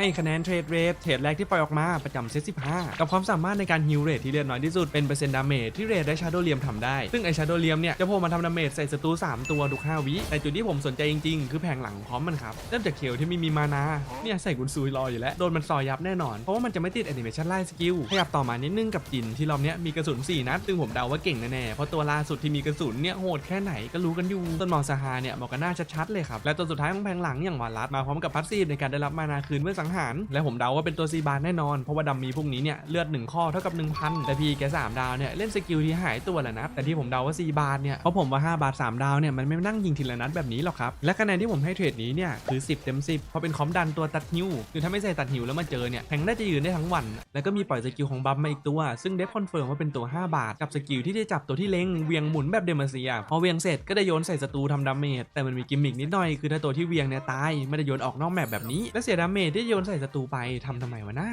ให้คะแนนเทรดเรทเทรดแรกที่ปล่อยออกมาประจำเซต15 กับความสามารถในการฮิลเรทที่เลือดน้อยที่สุดเป็นเปอร์เซ็นต์ดาเมจที่เรทได้ชาโดเลียมทำได้ ซึ่งไอชาโดเลียมเนี่ยจะโผล่มาทำดาเมจใส่ศัตรู3 ตัวทุก5วิแต่จุดที่ผมสนใจจริงๆ คือแผงหลังพร้อมมันครับ เริ่มจากเคียวที่ไม่มีมานาเนี่ยใส่กุนซูยรออยู่แล้ว โดนมันซอยยับแน่นอน เพราะว่ามันจะไม่ติดแอนิเมชันไล่สกิลขยับต่อมานิดนึงกับจินที่รอบเนี้ยมีกระสุน4นัดซึ่งผมเดาว่าเก่งแน่ๆเพราะตัวล่าสุดที่มีกระสุนเนี่ยโหดแค่ไหนก็รู้กันอยู่ต้นมองซาฮาเนี่ยบอกกันหน้าชัดๆเลยครับและตัวสุดท้ายของแผงหลังอย่างวาลัสมาพร้อมกับพัสซีฟในการได้รับมานาคืนเมื่อสังหาร และผมเดาว่าเป็นตัวซีบานแน่นอน เพราะว่าดัมมีพวกนี้เนี่ยเลือด 1 ข้อเท่ากับ 1,000 แต่พีแก3ดาวเนี่ยเล่นสกิลที่หายตัวและนัดแต่ที่ผมเดาว่าซีบานเนี่ย เพราะผมว่า 5 บาท 3 ดาวเนี่ยมันไม่นั่งยิงทีละนัดแบบนี้หรอกครับ และคะแนนที่ผมให้เทรดนี้เนี่ยคือ 10 เต็ม 10 เพราะเป็นคอมดันตัวตัดฮิวคือถ้าไม่ใส่ตัดฮิวแล้วมาเจอเนี่ยแทงน่าจะยืนได้ทั้งวัน แล้วก็มีปล่อยสกิลของบัฟมาอีกตัว ซึ่งเดฟคอนเฟิร์มว่าเป็นตัว 5 บาท กับสกิลที่ได้จับตัวที่เล็งเวียงหมุนแบบเดมาเซียพอเวียงเสร็จก็ได้โยนใส่ศัตรูทำดาเมจแต่มันมีกิมมิกนิดหน่อยคือถ้าตัวที่เวียงเนี่ยตายไม่ได้โยนออกนอกแมปแบบนี้และเสียดาเมจที่โยนใส่ศัตรูไปทำทำไมวะนะ